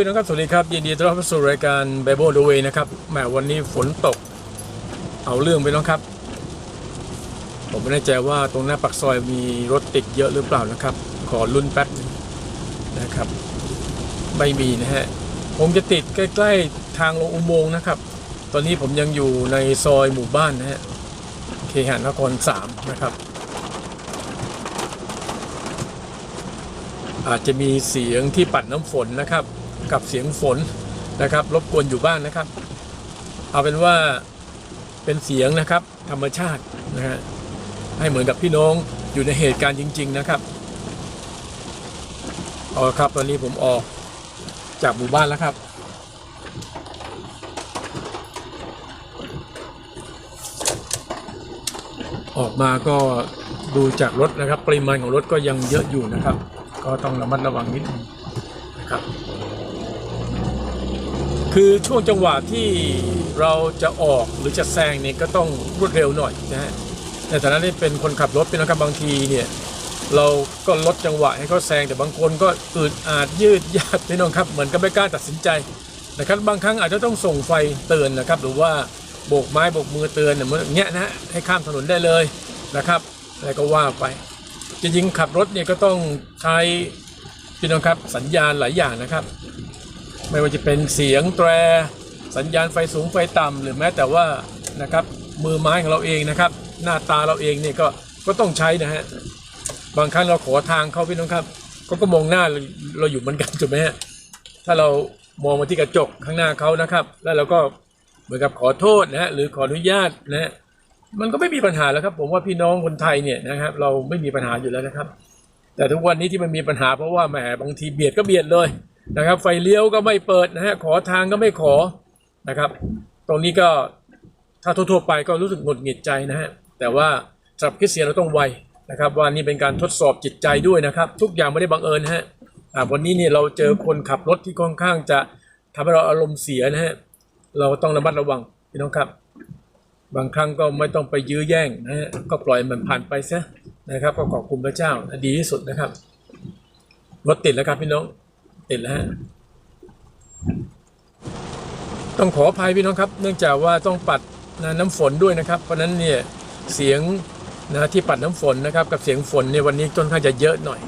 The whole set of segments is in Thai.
พี่น้องครับสวัสดีครับยินดีต้อนรับสู่รายการ Bible the Way นะครับแหมวันนี้ฝนตก เอาเรื่องไปน้องครับ ผมไม่แน่ใจว่าตรงหน้าปากซอยมีรถติดเยอะหรือเปล่านะครับ ขอลุ้นแป๊บหนึ่งนะครับ ไม่มีนะฮะผมจะติดใกล้ ๆ ทางลงอุโมงค์นะครับ ตอนนี้ผมยังอยู่ในซอยหมู่บ้านนะฮะเคหานครสามนะครับ อาจจะมีเสียงที่ปัดน้ำฝนนะครับ กับเสียงฝนนะครับ รบกวนอยู่บ้างนะครับ เอาเป็นว่าเป็นเสียงนะครับ ธรรมชาตินะฮะให้เหมือนกับพี่น้องอยู่ในเหตุการณ์จริง ๆ นะครับเอาครับตอนนี้ผมออกจากหมู่บ้านแล้วครับออกมาก็ดูจากรถนะครับ ปริมาณของรถก็ยังเยอะอยู่นะครับ ก็ต้องระมัดระวังนิดนึงนะครับ คือช่วงจังหวะที่เราจะออกหรือจะแซงเนี่ยก็ต้องรวดเร็วหน่อยนะฮะในฐานะที่เป็นคนขับรถเป็นนะครับบางทีเนี่ยเราก็ลดจังหวะให้เขาแซงแต่บางคนก็อืดอาดยืดยาดพี่น้องครับเหมือนกับไม่กล้าตัดสินใจนะครับบางครั้งอาจจะต้องส่งไฟเตือนนะครับหรือว่าโบกไม้โบกมือเตือนเนี่ยเหมือนอย่างเงี้ยนะฮะให้ข้ามถนนได้เลยนะครับอะไรก็ว่าไปจริงๆขับรถเนี่ยก็ต้องใช้พี่น้องครับสัญญาณหลายอย่างนะครับ ไม่ว่าจะเป็นเสียงแตร สัญญาณไฟสูงไฟต่ำหรือแม้แต่ว่านะครับมือไม้ของเราเองนะครับ หน้าตาเราเองเนี่ยก็ก็ต้องใช้นะฮะบางครั้งเราขอทางเขาพี่น้องครับเขาก็มองหน้าเราเราอยู่เหมือนกันถูกไหมฮะถ้าเรามองมาที่กระจกข้างหน้าเขานะครับ แล้วเราก็เหมือนกับขอโทษนะฮะหรือขออนุญาตนะฮะมันก็ไม่มีปัญหาแล้วครับ ผมว่าพี่น้องคนไทยเนี่ยนะครับ เราไม่มีปัญหาอยู่แล้วนะครับ แต่ทุกวันนี้ที่มันมีปัญหาเพราะว่าแหมบางทีเบียดก็เบียดเลย นะครับ ไฟเลี้ยวก็ไม่เปิดนะฮะขอทางก็ไม่ขอนะครับ ตรงนี้ก็ถ้าทั่วๆไปก็รู้สึกหงุดหงิดใจนะฮะแต่ว่าสำหรับคริสเตียนเราต้องไวนะครับว่านี่เป็นการทดสอบจิตใจด้วยนะครับ ทุกอย่างไม่ได้บังเอิญนะฮะวันนี้เนี่ยเราเจอคนขับรถที่ค่อนข้างจะทำให้เราอารมณ์เสียนะฮะเราต้องระมัดระวังพี่น้องครับบางครั้งก็ไม่ต้องไปยื้อแย่งนะฮะก็ปล่อยมันผ่านไปซะนะครับ ก็ขอบคุณพระเจ้าดีที่สุดนะครับรถติดแล้วครับพี่น้อง ติดแล้วฮะต้องขออภัยพี่น้องครับ เนื่องจากว่าต้องปัดนะน้ำฝนด้วยนะครับ เพราะฉะนั้นเนี่ยเสียงนะที่ปัดน้ำฝนนะครับ กับเสียงฝนเนี่ยวันนี้ค่อนข้างจะเยอะหน่อย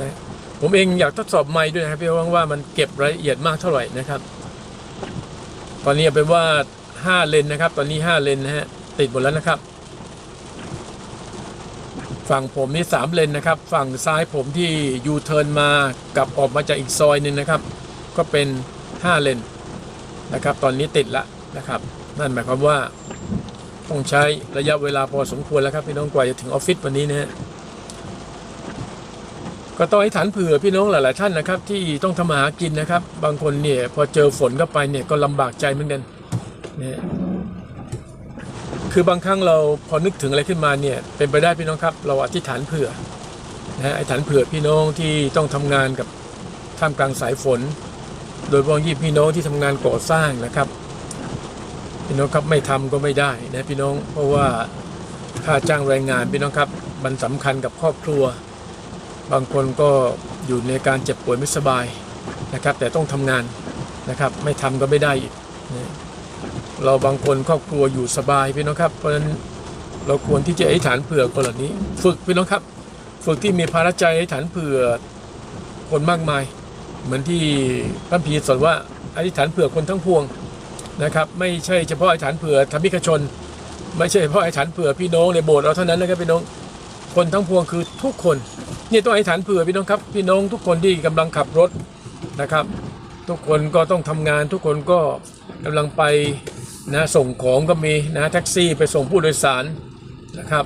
นะผมเองอยากทดสอบไมค์ด้วยนะครับพี่ว่าว่ามันเก็บรายละเอียดมากเท่าไหร่นะครับ ตอนนี้เอาเป็นว่า 5 เลนนะครับ ตอนนี้ 5 เลนนะฮะติดหมดแล้วนะครับ ฝั่งผมนี่3เลนนะครับ ฝั่งซ้ายผมที่ยูเทิร์นมากับออกมาจากอีกซอยหนึ่งนะครับ ก็เป็น 5 เลนนะครับ ตอนนี้ติดละนะครับ นั่นหมายความว่าต้องใช้ระยะเวลาพอสมควรแล้วครับพี่น้องกว่าจะถึงออฟฟิศวันนี้นะฮะก็ต้องให้ฐานเผื่อพี่น้องหลายๆท่านนะครับ ที่ต้องทำมาหากินนะครับ บางคนเนี่ยพอเจอฝนเข้าไปเนี่ยก็ลำบากใจเหมือนกันนะ คือบางครั้งเราพอนึกถึงอะไรขึ้นมาเนี่ยเป็นไปได้พี่น้องครับ เราอธิษฐานเผื่อนะอธิษฐานเผื่อพี่น้องที่ต้องทำงานกับท่ามกลางสายฝน โดยเฉพาะยิ่พี่น้องที่ทำงานก่อสร้างนะครับ พี่น้องครับไม่ทำก็ไม่ได้นะพี่น้องเพราะว่าค่าจ้างแรงงานพี่น้องครับมันสำคัญกับครอบครัว บางคนก็อยู่ในการเจ็บป่วยไม่สบายนะครับ แต่ต้องทำงานนะครับ ไม่ทำก็ไม่ได้อีกนะ เราบางคนครอบครัวอยู่สบายพี่น้องครับ เพราะฉะนั้นเราควรที่จะอธิษฐานเผื่อคนเหล่านี้ ฝึกพี่น้องครับ ฝึกที่มีภาระใจอธิษฐานเผื่อคนมากมาย เหมือนที่พระพีสอนว่าอธิษฐานเผื่อคนทั้งพวงนะครับ ไม่ใช่เฉพาะอธิษฐานเผื่อธรรมิกชน ไม่ใช่เฉพาะอธิษฐานเผื่อพี่น้องในโบสถ์เราเท่านั้นนะครับพี่น้องคนทั้งพวงคือทุกคนนี่ต้องอธิษฐานเผื่อพี่น้องครับ พี่น้องทุกคนที่กำลังขับรถนะครับ ทุกคนก็ต้องทำงานทุกคนก็กำลังไป นะส่งของก็มีนะแท็กซี่ไปส่งผู้โดยสารนะครับ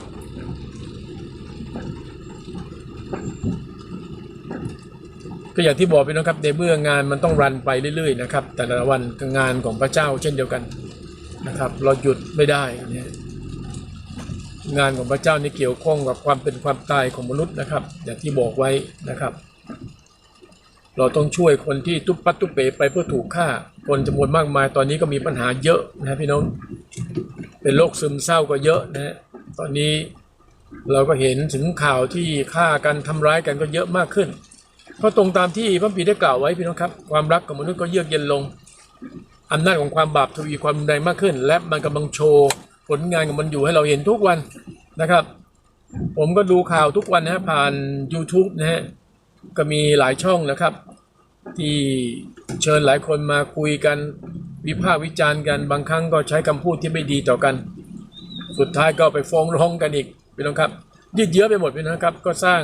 ก็อย่างที่บอกไปนะครับในเมื่องานมันต้องรันไปเรื่อยๆนะครับ แต่ละวันงานของพระเจ้าเช่นเดียวกันนะครับ เราหยุดไม่ได้เนี่ยงานของพระเจ้านี่เกี่ยวข้องกับความเป็นความตายของมนุษย์นะครับ อย่างที่บอกไว้นะครับ เราต้องช่วยคนที่ทุบปัดทุบเปไปเพื่อถูกฆ่า คนจำนวนมากมายตอนนี้ก็มีปัญหาเยอะนะพี่น้อง เป็นโรคซึมเศร้าก็เยอะนะตอนนี้เราก็เห็นถึงข่าวที่ฆ่ากันทำร้ายกันก็เยอะมากขึ้น ก็ตรงตามที่พระปีได้กล่าวไว้พี่น้องครับ ความรักของมนุษย์ก็เยือกเย็นลงอำนาจของความบาปทวีความรุนแรงมากขึ้น และมันกำลังโชว์ผลงานของมันอยู่ให้เราเห็นทุกวันนะครับ ผมก็ดูข่าวทุกวันนะฮะผ่าน YouTube นะฮะ ก็มีหลายช่องนะครับ ที่เชิญหลายคนมาคุยกัน วิพากษ์วิจารณ์กันบางครั้งก็ใช้คำพูดที่ไม่ดีต่อกัน สุดท้ายก็ไปฟ้องร้องกันอีกพี่น้องครับ ยืดเยื้อไปหมดพี่น้องครับ ก็สร้าง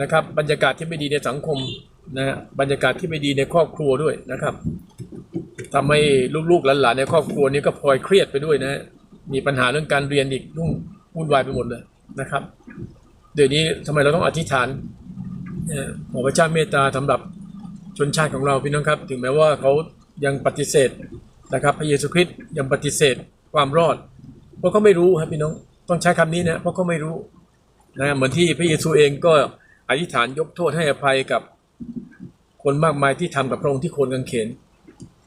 นะครับบรรยากาศที่ไม่ดีในสังคมนะฮะบรรยากาศที่ไม่ดีในครอบครัวด้วยนะครับทำให้ลูกๆหลานๆในครอบครัวนี้ก็พลอยเครียดไปด้วยนะมีปัญหาเรื่องการเรียนอีกรุ่งวุ่นวายไปหมดเลยนะครับ เดี๋ยวนี้ทำไมเราต้องอธิษฐาน ขอพระเจ้าเมตตาสำหรับชนชาติของเราพี่น้องครับ ถึงแม้ว่าเขายังปฏิเสธนะครับพระเยซูคริสต์ยังปฏิเสธความรอด เพราะเขาไม่รู้ครับพี่น้องต้องใช้คำนี้นะเพราะเขาไม่รู้นะเหมือนที่พระเยซูเองก็อธิษฐานยกโทษให้อภัยกับคนมากมายที่ทำกับพระองค์ที่โคนกางเขน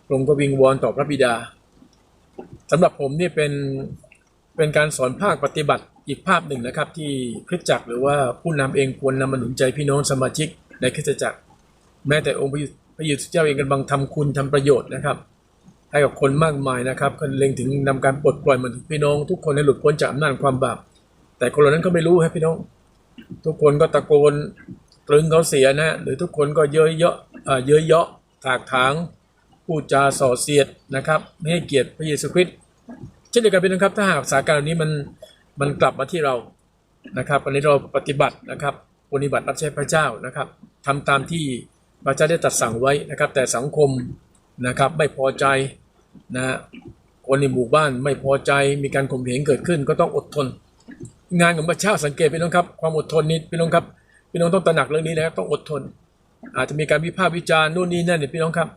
พระองค์ก็วิงวอนต่อพระบิดาสำหรับผมนี่เป็นเป็นการสอนภาคปฏิบัติ อีกภาพหนึ่งนะครับที่คริสตจักรหรือว่าผู้นำเองควรนำมาหนุนใจพี่น้องสมาชิกในคริสตจักร แม้แต่องค์พระเยซูพระเจ้าเองกำลังทำคุณทำประโยชน์นะครับให้กับคนมากมายนะครับเล็งถึงนำการปลดปล่อยมันพี่น้อง ทุกคนให้หลุดพ้นจากอำนาจความบาปแต่คนเหล่านั้นก็ไม่รู้ครับพี่น้อง ทุกคนก็ตะโกนตรึงเขาเสียนะ หรือทุกคนก็เยอะเยาะเออเยอะเยาะถากถางพูดจาส่อเสียดนะครับ ไม่ให้เกียรติพระเยซูคริสต์เช่นเดียวกันพี่น้องครับถ้าหากสถานการณ์เหล่านี้มัน มันกลับมาที่เรานะครับวันนี้เราปฏิบัตินะครับปฏิบัติรับใช้พระเจ้านะครับทำตามที่พระเจ้าได้ตรัสสั่งไว้นะครับ แต่สังคมนะครับไม่พอใจนะคนในหมู่บ้านไม่พอใจมีการข่มเหงเกิดขึ้น ก็ต้องอดทน งานของพระเจ้าสังเกตพี่น้องครับความอดทนนี้พี่น้องครับพี่น้องต้องตระหนักเรื่องนี้นะครับต้องอดทน อาจจะมีการวิพากษ์วิจารณ์นู่นนี่นั่นเนี่ยพี่น้องครับ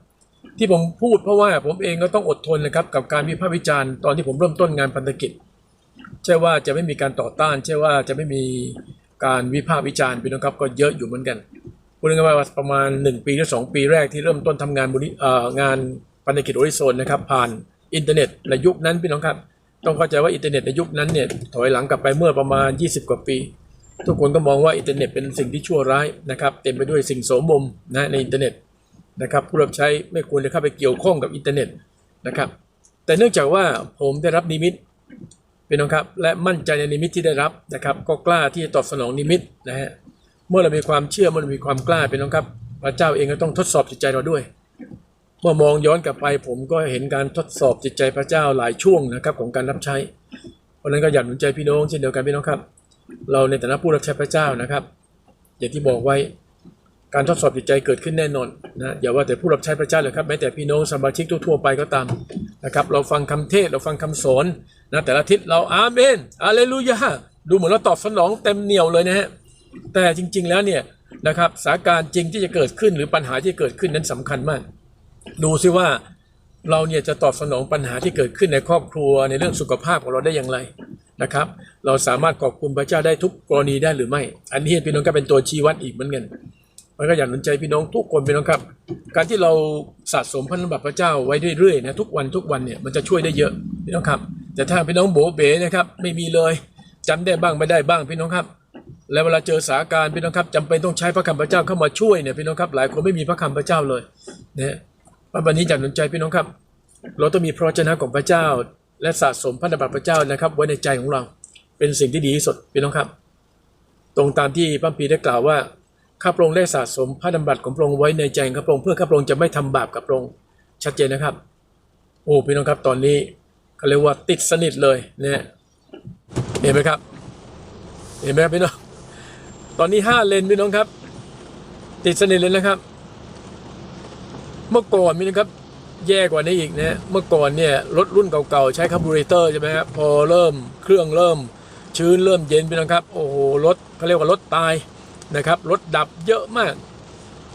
ที่ผมพูดเพราะว่าผมเองก็ต้องอดทนนะครับกับการวิพากษ์วิจารณ์ตอนที่ผมเริ่มต้นงานพันธกิจ ช่ว่าจะไม่มีการต่อต้านใช่ว่าจะไม่มีการวิพากษ์วิจารณ์พี่น้องครับก็เยอะอยู่เหมือนกันพูดง่ายๆว่าประมาณ 1 ปีหรือ2ปีแรกที่เริ่มต้นทำงานบุญเอ่องานพันกิจโอริโซนนะครับผ่านอินเทอร์เน็ตในยุคนั้นพี่น้องครับ ต้องเข้าใจว่าอินเทอร์เน็ตในยุคนั้นเนี่ยถอยหลังกลับไปเมื่อประมาณ 20 กว่าปี ทุกคนก็มองว่าอินเทอร์เน็ตเป็นสิ่งที่ชั่วร้ายนะครับเต็มไปด้วยสิ่งโสมมนะในอินเทอร์เน็ตนะครับผู้รับใช้ไม่ควรจะเข้าไปเกี่ยวข้องกับอินเทอร์เน็ตนะครับแต่เนื่องจากว่าผมได้รับนิมิต เป็นองครับและมั่นใจในนิมิตที่ได้รับนะครับ ก็กล้าที่จะตอบสนองนิมิตนะฮะเมื่อเรามีความเชื่อเมื่อเรามีความกล้าเป็นองครับ พระเจ้าเองก็ต้องทดสอบจิตใจเราด้วย เมื่อมองย้อนกลับไปผมก็เห็นการทดสอบจิตใจพระเจ้าหลายช่วงนะครับของการรับใช้ เพราะฉะนั้นก็อยากหนุนใจพี่น้องเช่นเดียวกันพี่น้องครับ เราในฐานะผู้รับใช้พระเจ้านะครับ อย่างที่บอกไว้การทดสอบจิตใจเกิดขึ้นแน่นอนนะอย่าว่าแต่ผู้รับใช้พระเจ้าเลยครับแม้แต่พี่น้องสมาชิกทั่วๆไปก็ตามนะครับ เราฟังคำเทศเราฟังคำสอน นะแต่ละทิศเราอาเมนอาเลลูยาดูเหมือนเราตอบสนองเต็มเหนียวเลยนะฮะแต่จริง ๆแล้วเนี่ยนะครับสถานการณ์จริงที่จะเกิดขึ้นหรือปัญหาที่เกิดขึ้นนั้นสำคัญมาก ดูซิว่าเราเนี่ยจะตอบสนองปัญหาที่เกิดขึ้นในครอบครัวในเรื่องสุขภาพของเราได้อย่างไรนะครับ เราสามารถขอบคุณพระเจ้าได้ทุกกรณีได้หรือไม่ อันนี้พี่น้องก็เป็นตัวชี้วัดอีกเหมือนกัน มันก็อยากหนุนใจพี่น้องทุกคนพี่น้องครับ การที่เราสะสมพันธบัตรพระเจ้าไว้เรื่อยๆนะทุกวันทุกวันเนี่ยมันจะช่วยได้เยอะพี่น้องครับ แต่ถ้าพี่น้องโบเบ๋นะครับไม่มีเลยจำได้บ้างไม่ได้บ้างพี่น้องครับ แล้วเวลาเจอสาการพี่น้องครับจำเป็นต้องใช้พระคำพระเจ้าเข้ามาช่วยเนี่ยพี่น้องครับหลายคนไม่มีพระคำพระเจ้าเลยนะวันนี้อยากหนุนใจพี่น้องครับ เราต้องมีพระวจนะของพระเจ้า และสะสมพันธบัตรพระเจ้านะครับ ไว้ในใจของเราเป็นสิ่งที่ดีที่สุดพี่น้องครับ ตรงตามที่พระพีได้กล่าวว่า ข้าพระองค์ได้สะสมพันธบัตรของพระองค์ไว้ในใจข้าพระองค์เพื่อข้าพระองค์จะไม่ทำบาปกับพระองค์ชัดเจนนะครับ โอ้พี่น้องครับตอนนี้เขาเรียกว่าติดสนิทเลยเนี่ยเห็นไหมครับ เห็นไหมครับพี่น้องตอนนี้ห้าเลนพี่น้องครับ ติดสนิทเลยนะครับ เมื่อก่อนมีนะครับ แย่กว่านี้อีกนะเมื่อก่อนเนี่ยรถรุ่นเก่าๆ ใช้คาร์บูเรเตอร์ใช่ไหมครับพอเริ่มเครื่องเริ่มชื้นเริ่มเย็นไปนะครับ โอ้โหรถเขาเรียกว่ารถตาย นะครับรถดับเยอะมาก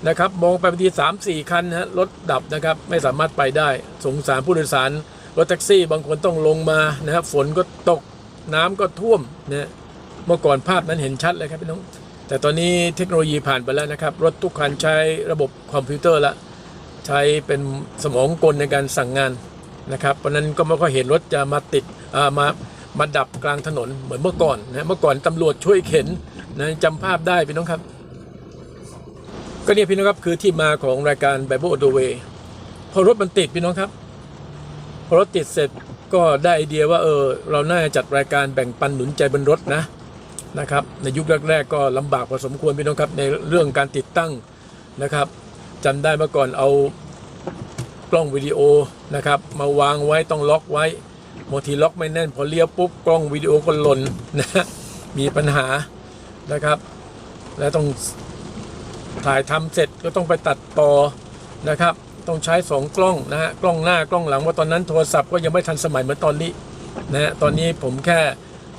นะครับมองไปบางทีสามสี่คันฮะรถดับนะครับไม่สามารถไปได้ สงสารผู้โดยสารรถแท็กซี่บางคนต้องลงมานะครับฝนก็ตกน้ำก็ท่วมนะเมื่อก่อนภาพนั้นเห็นชัดเลยครับพี่น้อง แต่ตอนนี้เทคโนโลยีผ่านไปแล้วนะครับ รถทุกคันใช้ระบบคอมพิวเตอร์ละใช้เป็นสมองกลในการสั่งงานนะครับเพราะนั้นก็ไม่ค่อยเห็นรถจะมาติดอ่ามามาดับกลางถนนเหมือนเมื่อก่อนนะเมื่อก่อนตำรวจช่วยเข็น นะจำภาพได้พี่น้องครับ ก็เนี่ยพี่น้องครับคือที่มาของรายการ Bible on the Way พอรถมันติดพี่น้องครับ พอรถติดเสร็จก็ได้ไอเดียว่าเออเราน่าจะจัดรายการแบ่งปันหนุนใจบนรถนะนะครับในยุคแรกๆก็ลำบากพอสมควรพี่น้องครับในเรื่องการติดตั้งนะครับจำได้เมื่อก่อนเอากล้องวิดีโอนะครับมาวางไว้ต้องล็อกไว้บางทีล็อกไม่แน่นพอเลี้ยวปุ๊บกล้องวิดีโอก็หล่นนะมีปัญหา นะครับ และต้องถ่ายทำเสร็จก็ต้องไปตัดต่อนะครับ ต้องใช้สองกล้องนะฮะกล้องหน้ากล้องหลังว่าะตอนนั้นโทรศัพท์ก็ยังไม่ทันสมัยเหมือนตอนนี้นะฮะตอนนี้ผมแค่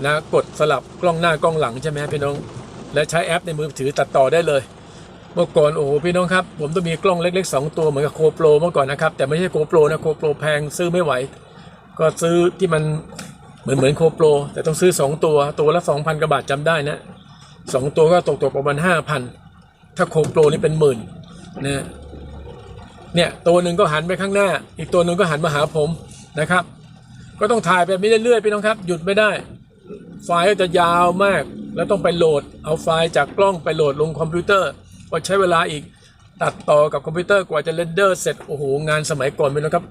นะกดสลับกล้องหน้ากล้องหลังใช่ไหมพี่น้อง และใช้แอปในมือถือตัดต่อได้เลย เมื่อก่อนโอ้โหพี่น้องครับผมต้องมีกล้องเล็กๆ 2 ตัวเหมือนกับโคโปรเมื่อก่อนนะครับแต่ไม่ใช่โคโปรนะโคโปรแพงซื้อไม่ไหว ก็ซื้อที่มันเหมือนเหมือนโคโปรแต่ต้องซื้อ 2 ตัวตัวละ2,000กว่าบาทจำได้นะ สองตัวก็ตกตกประมาณ5,000ถ้าโคโปรนี่เป็นหมื่นนะเนี่ยตัวหนึ่งก็หันไปข้างหน้า อีกตัวหนึ่งก็หันมาหาผมนะครับ ก็ต้องถ่ายแบบนี้เรื่อยๆพี่น้องครับ หยุดไม่ได้ ไฟล์ก็จะยาวมาก แล้วต้องไปโหลด เอาไฟล์จากกล้องไปโหลดลงคอมพิวเตอร์ก็ใช้เวลาอีกตัดต่อกับคอมพิวเตอร์กว่าจะเรนเดอร์เสร็จโอ้โหงานสมัยก่อนพี่น้องครับ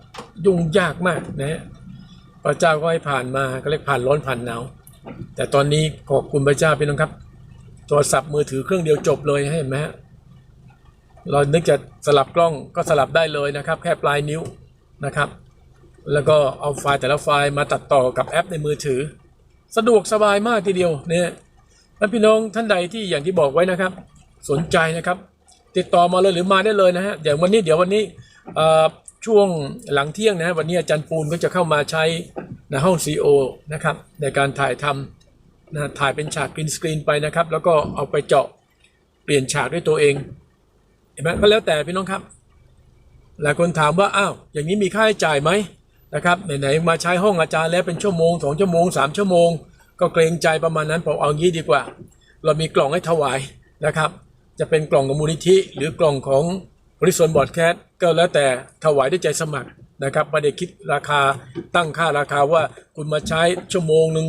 ยุ่งยากมากนะฮะพระเจ้าก็ให้ผ่านมาก็เรียกผ่านร้อนผ่านหนาวแต่ตอนนี้ขอบคุณพระเจ้าพี่น้องครับ โทรศัพท์มือถือเครื่องเดียวจบเลยเห็นไหมฮะเรานึกจะสลับกล้องก็สลับได้เลยนะครับ แค่ปลายนิ้วนะครับ แล้วก็เอาไฟล์แต่ละไฟล์มาตัดต่อกับแอปในมือถือ สะดวกสบายมากทีเดียวเนี่ยแล้วพี่น้องท่านใดที่อย่างที่บอกไว้นะครับ สนใจนะครับ ติดต่อมาเลยหรือมาได้เลยนะฮะเดี๋ยววันนี้เดี๋ยววันนี้ช่วงหลังเที่ยงนะฮะวันนี้อาจารย์ปูนก็จะเข้ามาใช้ในห้องซีโอนะครับในการถ่ายทำ นะถ่ายเป็นฉากกรีนสกรีนไปนะครับ แล้วก็เอาไปเจาะเปลี่ยนฉากด้วยตัวเองเห็นไหมก็แล้วแต่พี่น้องครับ หลายคนถามว่าอ้าวอย่างนี้มีค่าใช้จ่ายไหมนะครับไหนๆมาใช้ห้องอาจารย์แล้วเป็นชั่วโมงสองชั่วโมงสามชั่วโมง ก็เกรงใจประมาณนั้นผมเอางี้ดีกว่า เรามีกล่องให้ถวายนะครับ จะเป็นกล่องของมูลนิธิ หรือกล่องของบริษัทบอร์ดแคสก็แล้วแต่ถวายด้วยใจสมัครนะครับไม่ได้คิดราคาตั้งค่าราคาว่าคุณมาใช้ชั่วโมงหนึ่ง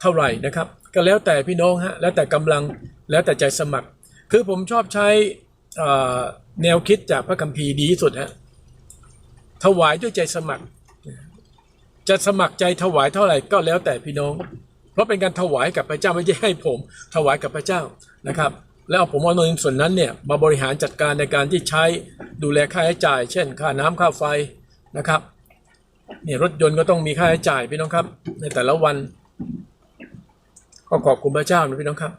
เท่าไหร่นะครับ ก็แล้วแต่พี่น้องฮะแล้วแต่กำลังแล้วแต่ใจสมัคร คือผมชอบใช้แนวคิดจากพระคัมภีร์ดีที่สุดฮะถวายด้วยใจสมัคร จะสมัครใจถวายเท่าไหร่ก็แล้วแต่พี่น้อง เพราะเป็นการถวายกับพระเจ้าไม่ใช่ให้ผม ถวายกับพระเจ้านะครับ แล้วเอาผมเอาเงินส่วนนั้นเนี่ยมาบริหารจัดการในการที่ใช้ดูแลค่าใช้จ่าย เช่น ค่าน้ำค่าไฟนะครับเนี่ยรถยนต์ก็ต้องมีค่าใช้จ่ายพี่น้องครับ ในแต่ละวัน ก็ขอบคุณพระเจ้านะพี่น้องครับ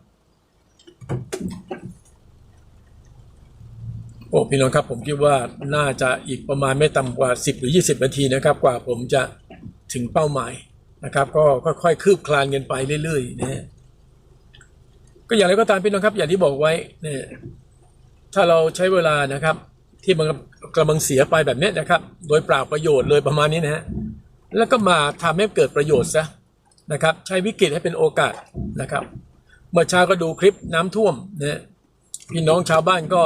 โอ้พี่น้องครับ ผมคิดว่าน่าจะอีกประมาณไม่ต่ำกว่า 10 หรือ 20 นาทีนะครับ กว่าผมจะถึงเป้าหมายนะครับ ก็ค่อยๆคืบคลานกันไปเรื่อยๆนะก็อย่างไรก็ตามพี่น้องครับ อย่างที่บอกไว้เนี่ยถ้าเราใช้เวลานะครับ ที่มันกำลังเสียไปแบบนี้นะครับ โดยเปล่าประโยชน์เลยประมาณนี้นะฮะแล้วก็มาทำให้เกิดประโยชน์ซะ นะครับใช้วิกฤตให้เป็นโอกาสนะครับ เมื่อเช้าก็ดูคลิปน้ำท่วมนะพี่น้องชาวบ้านก็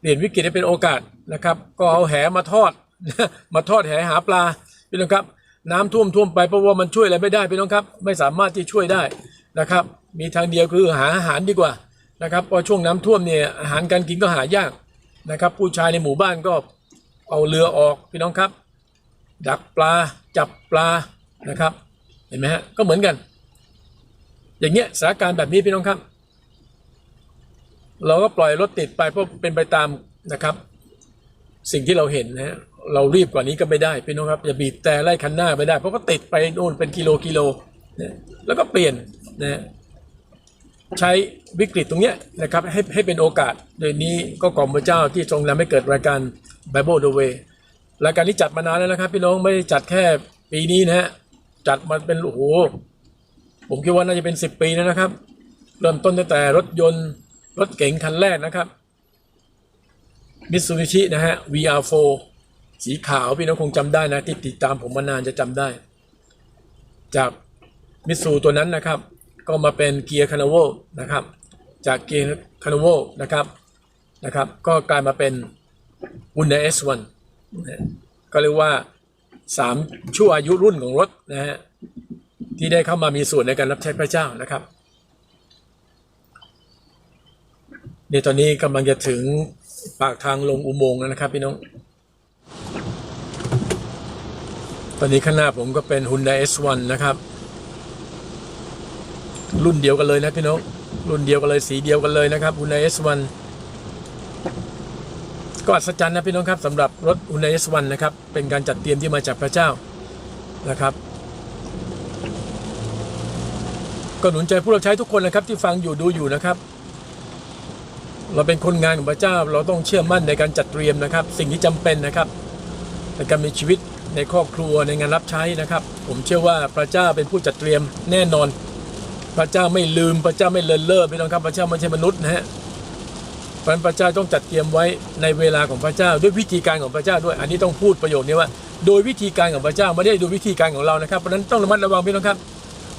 เปลี่ยนวิกฤตให้เป็นโอกาสนะครับ ก็เอาแหมาทอดมาทอดแหหาปลาพี่น้องครับ น้ำท่วมท่วมไปเพราะว่ามันช่วยอะไรไม่ได้พี่น้องครับ ไม่สามารถที่ช่วยได้นะครับ มีทางเดียวคือหาอาหารดีกว่านะครับเพราะช่วงน้ำท่วมเนี่ยอาหารการกินก็หายากนะครับ ผู้ชายในหมู่บ้านก็เอาเรือออกพี่น้องครับ ดักปลาจับปลานะครับ เห็นไหมฮะก็เหมือนกัน อย่างเงี้ยสถานการณ์แบบนี้พี่น้องครับ เราก็ปล่อยรถติดไปเพราะเป็นไปตามนะครับ สิ่งที่เราเห็นนะฮะเรารีบกว่านี้ก็ไม่ได้พี่น้องครับอย่าบีบแต่ไล่คันหน้าไม่ได้ เพราะก็ติดไปโน่นเป็นกิโลกิโลนะแล้วก็เปลี่ยนนะใช้วิกฤตตรงเนี้ยนะครับให้ให้เป็นโอกาส โดยนี้ก็ขอบพระเจ้าที่ทรงนำให้เกิดรายการ Bible the Way รายการนี้จัดมานานแล้วนะครับ พี่น้องไม่ได้จัดแค่ปีนี้นะฮะ จัดมาเป็นโอ้โหผมคิดว่าน่าจะเป็นสิบปีแล้วนะครับ เริ่มต้นตั้งแต่รถยนต์รถเก๋งคันแรกนะครับมิตซูบิชินะฮะ VR4 สีขาวพี่น้องคงจำได้นะที่ติดตามผมมานานจะจำได้ จากมิตซูตัวนั้นนะครับ ก็มาเป็นเกียร์คานาโวนะครับ จากเกียร์คานาโวนะครับนะครับ ก็กลายมาเป็น h ุ n d a i S1 นก็เรียกว่า สามชั่วอายุรุ่นของรถนะฮะที่ได้เข้ามามีส่วนในการรับใช้พระเจ้านะครับเนี่ยตอนนี้กำลังจะถึงปากทางลงอุโมงค์แล้วนะครับพี่น้อง ตอนนี้ข้างหน้าผมก็เป็น Hyundai S1 นะครับ รุ่นเดียวกันเลยนะพี่น้อง รุ่นเดียวกันเลยสีเดียวกันเลยนะครับ Hyundai S1 ก็อัศจรรย์นะพี่น้องครับสำหรับรถ Hyundai S1 นะครับ เป็นการจัดเตรียมที่มาจากพระเจ้านะครับ ก็หนุนใจผู้รับใช้ทุกคนนะครับ ที่ฟังอยู่ดูอยู่นะครับ เราเป็นคนงานของพระเจ้า เราต้องเชื่อมั่นในการจัดเตรียมนะครับ สิ่งที่จำเป็นนะครับในการมีชีวิตในครอบครัวในงานรับใช้นะครับ ผมเชื่อว่าพระเจ้าเป็นผู้จัดเตรียมแน่นอน พระเจ้าไม่ลืมพระเจ้าไม่เลินเล่อพี่น้องครับพระเจ้าไม่ใช่มนุษย์นะฮะ ราะนั้นพระเจ้าต้องจัดเตรียมไว้ในเวลาของพระเจ้า ด้วยวิธีการของพระเจ้าด้วย อันนี้ต้องพูดประโยคนี้ว่า โดยวิธีการของพระเจ้าไม่ได้โดยวิธีการของเรานะครับเพราะนั้นต้องระมัดระวังพี่น้องครับ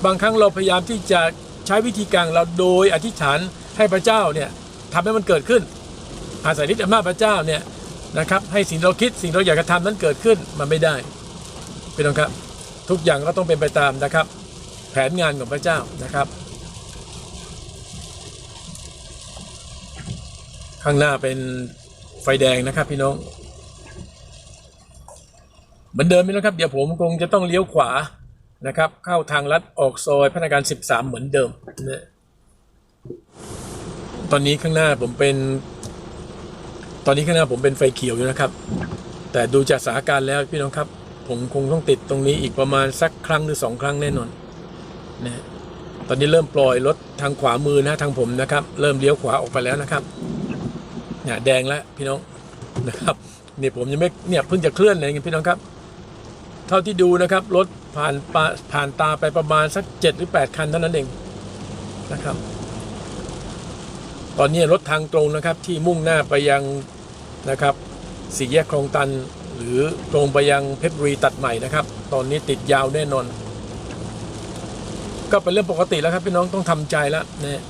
บางครั้งเราพยายามที่จะใช้วิธีการเราโดยอธิษฐานให้พระเจ้าเนี่ยทำให้มันเกิดขึ้น อาศัยฤทธิ์อำนาจพระเจ้าเนี่ยนะครับให้สิ่งเราคิดสิ่งเราอยากจะทำนั้นเกิดขึ้นมันไม่ได้พี่น้องครับ ทุกอย่างก็ต้องเป็นไปตามนะครับ แผนงานของพระเจ้านะครับ ข้างหน้าเป็นไฟแดงนะครับพี่น้อง เหมือนเดิมพี่น้องครับ เดี๋ยวผมคงจะต้องเลี้ยวขวานะครับ เข้าทางลัดออกซอยพนักงาน13 เหมือนเดิมนะตอนนี้ข้างหน้าผมเป็น ตอนนี้ข้างหน้าผมเป็นไฟเขียวอยู่นะครับ แต่ดูจากสถานการณ์แล้วพี่น้องครับ ผมคงต้องติดตรงนี้อีกประมาณสักครั้งหรือสองครั้งแน่นอนนะฮะตอนนี้เริ่มปล่อยรถทางขวามือนะทางผมนะครับ เริ่มเลี้ยวขวาออกไปแล้วนะครับ เนี่ยแดงแล้วพี่น้องนะครับเนี่ยผมยังไม่เนี่ยเพิ่งจะเคลื่อนเลยพี่น้องครับ เท่าที่ดูนะครับรถผ่านปาผ่านตาไปประมาณสักเจ็ดหรือแปดคันเท่านั้นเองนะครับ ตอนนี้รถทางตรงนะครับที่มุ่งหน้าไปยังนะครับสี่แยกคลองตัน หรือตรงไปยังเพชรบุรีตัดใหม่นะครับ ตอนนี้ติดยาวแน่นอน ก็เป็นเรื่องปกติแล้วครับพี่น้องต้องทำใจแล้วนะ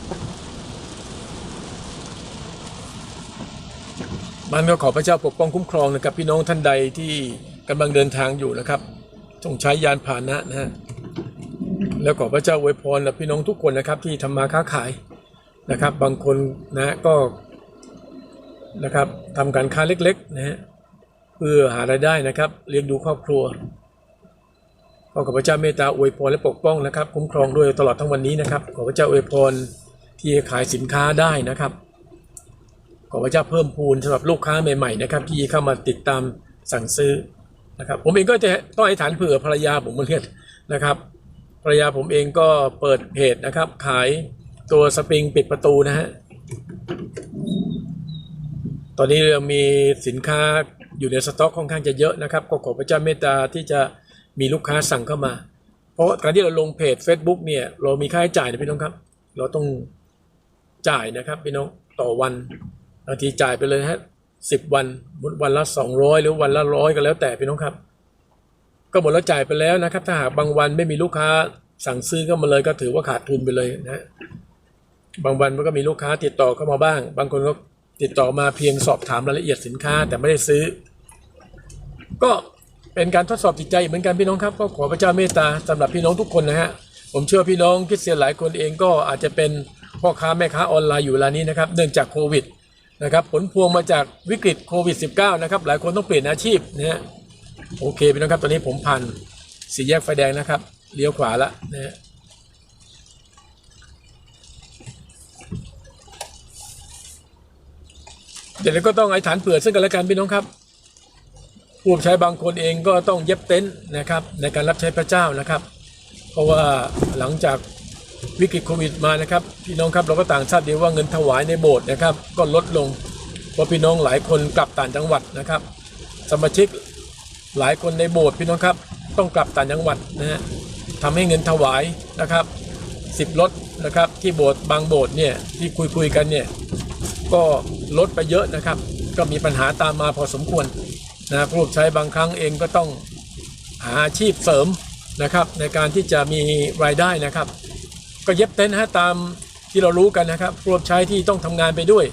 มันก็ขอพระเจ้าปกป้องคุ้มครองนะครับพี่น้องท่านใดที่กำลังเดินทางอยู่นะครับต้องใช้ยานพาหนะนะฮะแล้วขอพระเจ้าอวยพรกับพี่น้องทุกคนนะครับที่ทำมาค้าขายนะครับ บางคนนะก็นะครับทำการค้าเล็กๆนะฮะเพื่อหารายได้นะครับเลี้ยงดูครอบครัวขอขอพระเจ้าเมตตาอวยพรและปกป้องนะครับ คุ้มครองด้วยตลอดทั้งวันนี้นะครับขอพระเจ้าอวยพรที่ขายสินค้าได้นะครับ ขอพระเจ้าเพิ่มพูนสำหรับลูกค้าใหม่ๆนะครับที่เข้ามาติดตามสั่งซื้อนะครับผมเองก็จะต้องอธิษฐานเผื่อภรรยาผมเหมือนกันนะครับภรรยาผมเองก็เปิดเพจนะครับ ขายตัวสปริงปิดประตูนะฮะตอนนี้เรามีสินค้าอยู่ในสต็อกค่อนข้างจะเยอะนะครับ ก็ขอพระเจ้าเมตตาที่จะมีลูกค้าสั่งเข้ามา เพราะการที่เราลงเพจ Facebook เนี่ยเรามีค่าใช้จ่ายนะพี่น้องครับ เราต้องจ่ายนะครับพี่น้องต่อวัน บางทีจ่ายไปเลยฮะสิบวันวันละสองร้อยหรือวันละร้อยก็แล้วแต่พี่น้องครับ ก็หมดแล้วจ่ายไปแล้วนะครับ ถ้าหากบางวันไม่มีลูกค้าสั่งซื้อเข้ามาเลยก็ถือว่าขาดทุนไปเลยนะฮะบางวันมันก็มีลูกค้าติดต่อเข้ามาบ้าง บางคนก็ติดต่อมาเพียงสอบถามรายละเอียดสินค้าแต่ไม่ได้ซื้อ ก็เป็นการทดสอบจิตใจเหมือนกันพี่น้องครับ ก็ขอพระเจ้าเมตตาสำหรับพี่น้องทุกคนนะฮะผมเชื่อพี่น้องคริสเตียหลายคนเองก็อาจจะเป็นพ่อค้าแม่ค้าออนไลน์อยู่เวลานี้นะครับ เนื่องจากโควิด นะครับผลพวงมาจากวิกฤตโควิด -19 นะครับหลายคนต้องเปลี่ยนอาชีพนะฮะโอเคพี่น้องครับตอนนี้ผมผ่านสี่แยกไฟแดงนะครับเลี้ยวขวาละนะฮะเดี๋ยวเราก็ต้องไอ้ฐานเผื่อซึ่งกันและกันพี่น้องครับผู้ใช้บางคนเองก็ต้องเย็บเต็นท์นะครับในการรับใช้พระเจ้านะครับ เพราะว่าหลังจาก วิกฤตโควิดมานะครับพี่น้องครับเราก็ต่างทราบดีว่าเงินถวายในโบสถ์นะครับ ก็ลดลงเพราะพี่น้องหลายคนกลับต่างจังหวัดนะครับ สมาชิกหลายคนในโบสถ์พี่น้องครับ ต้องกลับต่างจังหวัดนะฮะทำให้เงินถวายนะครับสิบลดนะครับที่โบสถ์บางโบสถ์เนี่ยที่คุยคุยๆกันเนี่ยก็ลดไปเยอะนะครับ ก็มีปัญหาตามมาพอสมควรนะผู้รับใช้บางครั้งเองก็ต้องหาอาชีพเสริมนะครับ ในการที่จะมีรายได้นะครับ ก็เย็บเต็นท์ฮะตามที่เรารู้กันนะครับรับใช้ที่ต้องทำงานไปด้วย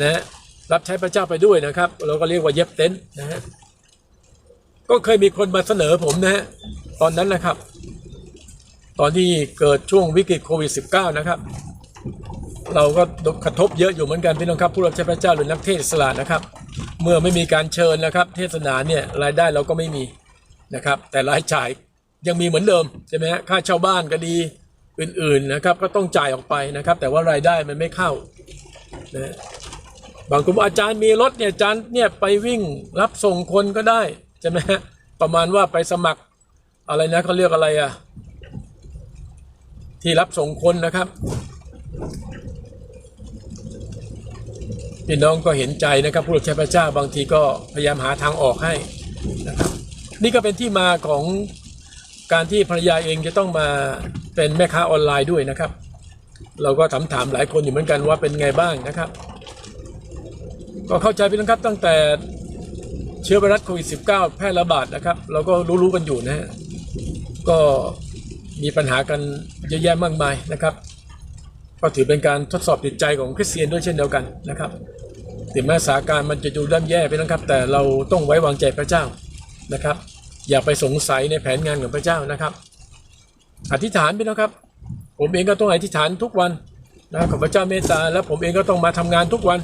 นะฮะรับใช้พระเจ้าไปด้วยนะครับ เราก็เรียกว่าเย็บเต็นท์นะฮะก็เคยมีคนมาเสนอผมนะฮะตอนนั้นนะครับ ตอนที่เกิดช่วงวิกฤตโควิด -19 นะครับ เราก็กระทบเยอะอยู่เหมือนกันพี่น้องครับผู้รับใช้พระเจ้าหรือนักเทศน์อิสลานะครับ เมื่อไม่มีการเชิญนะครับ เทศนาเนี่ยรายได้เราก็ไม่มีนะครับ แต่รายจ่ายยังมีเหมือนเดิมใช่ไหมฮะค่าเช่าบ้านก็ดี อื่นๆนะครับก็ต้องจ่ายออกไปนะครับ แต่ว่ารายได้มันไม่เข้านะบางคนบอกอาจารย์มีรถเนี่ยอาจารย์เนี่ยไปวิ่งรับส่งคนก็ได้ใช่ไหมฮะประมาณว่าไปสมัครอะไรนะเขาเรียกอะไรอะที่รับส่งคนนะครับพี่น้องก็เห็นใจนะครับผู้รับใช้พระเจ้าบางทีก็พยายามหาทางออกให้นะครับนี่ก็เป็นที่มาของ การที่ภรรยาเองจะต้องมาเป็นแม่ค้าออนไลน์ด้วยนะครับ เราก็ถามถามหลายคนอยู่เหมือนกันว่าเป็นไงบ้างนะครับ ก็เข้าใจพี่น้องครับตั้งแต่เชื้อไวรัสโควิด -19 แพร่ระบาดนะครับ เราก็รู้ๆกันอยู่นะฮะก็มีปัญหากันเยอะแยะมากมายนะครับ ก็ถือเป็นการทดสอบจิตใจของคริสเตียนด้วยเช่นเดียวกันนะครับถึงแม้สถานการณ์มันจะดูด้านแย่ไปนะครับ แต่เราต้องไว้วางใจพระเจ้านะครับ อย่าไปสงสัยในแผนงานของพระเจ้านะครับ อธิษฐานไปนะครับ ผมเองก็ต้องอธิษฐานทุกวันนะขอพระเจ้าเมตตาและผมเองก็ต้องมาทำงานทุกวัน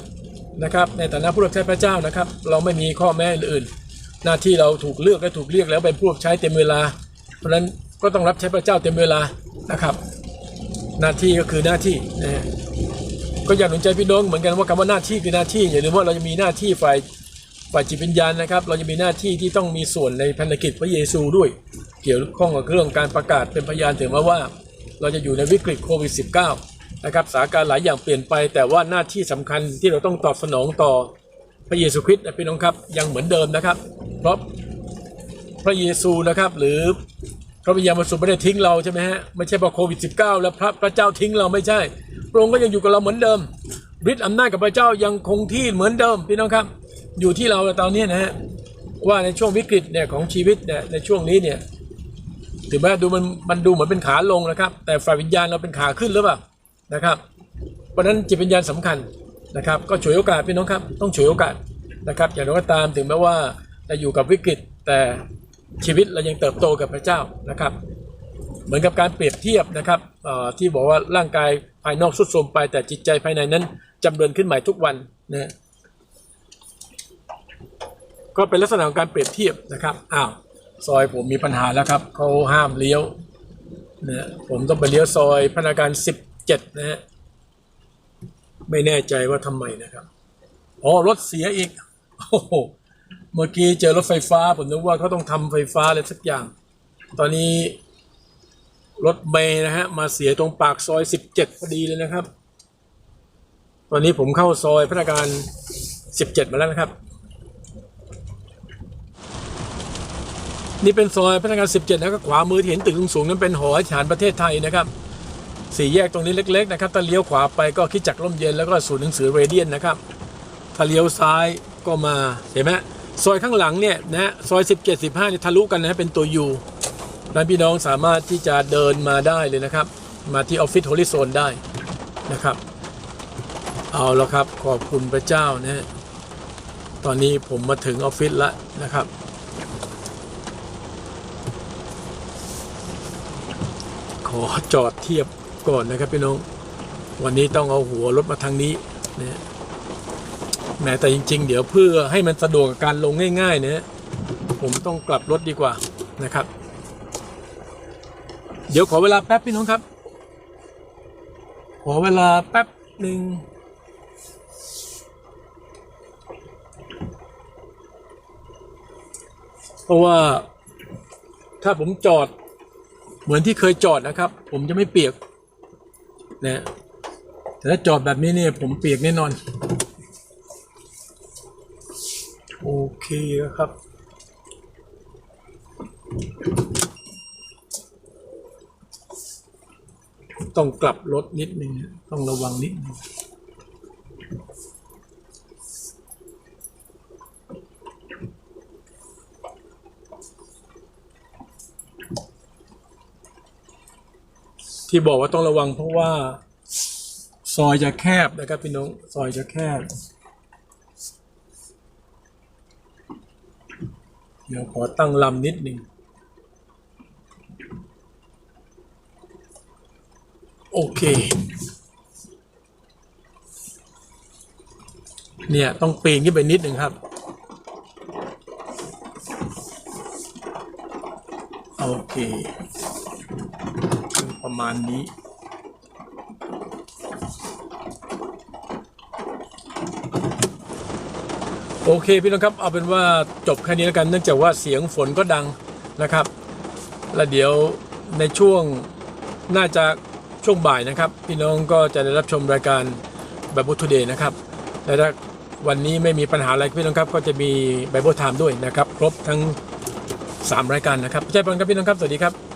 นะครับ ในฐานะผู้รับใช้พระเจ้านะครับ เราไม่มีข้อแม้อื่น หน้าที่เราถูกเลือกและถูกเรียกแล้วเป็นผู้รับใช้เต็มเวลา เพราะฉะนั้นก็ต้องรับใช้พระเจ้าเต็มเวลานะครับ หน้าที่ก็คือหน้าที่นะก็อยากหนุนใจพี่น้องเหมือนกันว่าคำว่าหน้าที่คือหน้าที่อย่าลืมว่าเราจะมีหน้าที่ฝ่าย ฝ่ายจิตวิญญาณนะครับ เราจะมีหน้าที่ที่ต้องมีส่วนในพันธกิจพระเยซูด้วย เกี่ยวข้องกับเรื่องการประกาศเป็นพยานถึงมาว่า เราจะอยู่ในวิกฤตโควิด -19 นะครับสถานการณ์หลายอย่างเปลี่ยนไป แต่ว่าหน้าที่สำคัญที่เราต้องตอบสนองต่อพระเยซูคริสต์นะพี่น้องครับยังเหมือนเดิมนะครับ เพราะพระเยซูนะครับหรือพระวิญญาณบริสุทธิ์ไม่ได้ทิ้งเราใช่ไหมฮะไม่ใช่เพราะโควิด -19 แล้วพระพระเจ้าทิ้งเราไม่ใช่พระองค์ก็ยังอยู่กับเราเหมือนเดิมฤทธิ์อำนาจกับพระเจ้ายังคงที่เหมือนเดิมพี่น้องครับ อยู่ที่เราตอนนี้นะฮะว่าในช่วงวิกฤตเนี่ยของชีวิตเนี่ยในช่วงนี้เนี่ยถึงแม้ดูมันมันดูเหมือนเป็นขาลงนะครับ แต่ฝ่ายวิญญาณเราเป็นขาขึ้นหรือเปล่านะครับ เพราะนั้นจิตวิญญาณสำคัญนะครับ ก็ฉวยโอกาสพี่น้องครับ ต้องฉวยโอกาสนะครับ อย่างไรก็ตามถึงแม้ว่าจะอยู่กับวิกฤตแต่ชีวิตเรายังเติบโตกับพระเจ้านะครับ เหมือนกับการเปรียบเทียบนะครับที่บอกว่าร่างกายภายนอกสุดโทรมไปแต่จิตใจภายในนั้นจำเริญขึ้นใหม่ทุกวันนะ ก็เป็นลักษณะของการเปรียบเทียบนะครับอ้าวซอยผมมีปัญหาแล้วครับเขาห้ามเลี้ยวนะผมต้องไปเลี้ยวซอยพนักงาน17นะฮะไม่แน่ใจว่าทำไมนะครับอ๋อรถเสียอีกโอ้โหเมื่อกี้เจอรถไฟฟ้า ผมนึกว่าเขาต้องทำไฟฟ้าอะไรสักอย่าง ตอนนี้รถเมย์นะฮะมาเสียตรงปากซอย17พอดีเลยนะครับ ตอนนี้ผมเข้าซอยพนักงาน17มาแล้วนะครับ นี่เป็นซอยพนักงาน17นะครับขวามือที่เห็นตึกสูงๆนั้นเป็นหออาหารประเทศไทยนะครับสี่แยกตรงนี้เล็ก ๆ นะครับ ถ้าเลี้ยวขวาไปก็คิดจักรล่มเย็นแล้วก็ศูนย์หนังสือเรเดียนนะครับ ถ้าเลี้ยวซ้ายก็มาเห็นไหมซอยข้างหลังเนี่ยนะซอย 17 15เนี่ยทะลุกันนะฮะเป็นตัวยูนั้นพี่น้องสามารถที่จะเดินมาได้เลยนะครับ มาที่ออฟฟิศโฮลิโซนได้นะครับ เอาละครับขอบคุณพระเจ้านะฮะตอนนี้ผมมาถึงออฟฟิศแล้วนะครับ ขอจอดเทียบก่อนนะครับพี่น้อง วันนี้ต้องเอาหัวรถมาทางนี้นะแม้แต่จริง ๆ เดี๋ยวเพื่อให้มันสะดวกกับการลงง่ายๆเนะผมต้องกลับรถดีกว่านะครับ เดี๋ยวขอเวลาแป๊บพี่น้องครับ ขอเวลาแป๊บหนึ่งเพราะว่าถ้าผมจอด เหมือนที่เคยจอดนะครับ ผมจะไม่เปียกนะแต่ถ้าจอดแบบนี้เนี่ยผมเปียกแน่นอน โอเคครับ ต้องกลับรถนิดนึงต้องระวังนิดนึง ที่บอกว่าต้องระวังเพราะว่า ซอยจะแคบนะครับพี่น้องซอยจะแคบ เดี๋ยวขอตั้งลำนิดหนึ่งโอเค เนี่ย ต้องปีนขึ้นไปนิดหนึ่งครับ โอเค ประมาณนี้ โอเคพี่น้องครับเอาเป็นว่าจบแค่นี้แล้วกันเนื่องจากว่าเสียงฝนก็ดังนะครับ แล้วเดี๋ยวในช่วงน่าจะช่วงบ่ายนะครับ พี่น้องก็จะได้รับชมรายการแบบบุ t เดย์นะครับและถ้าวันนี้ไม่มีปัญหาอะไรพี่น้องครับ ก็จะมีไบเบิลไทม์ด้วยนะครับ ครบทั้ง 3 รายการนะครับใช่ปังครับพี่น้องครับ สวัสดีครับ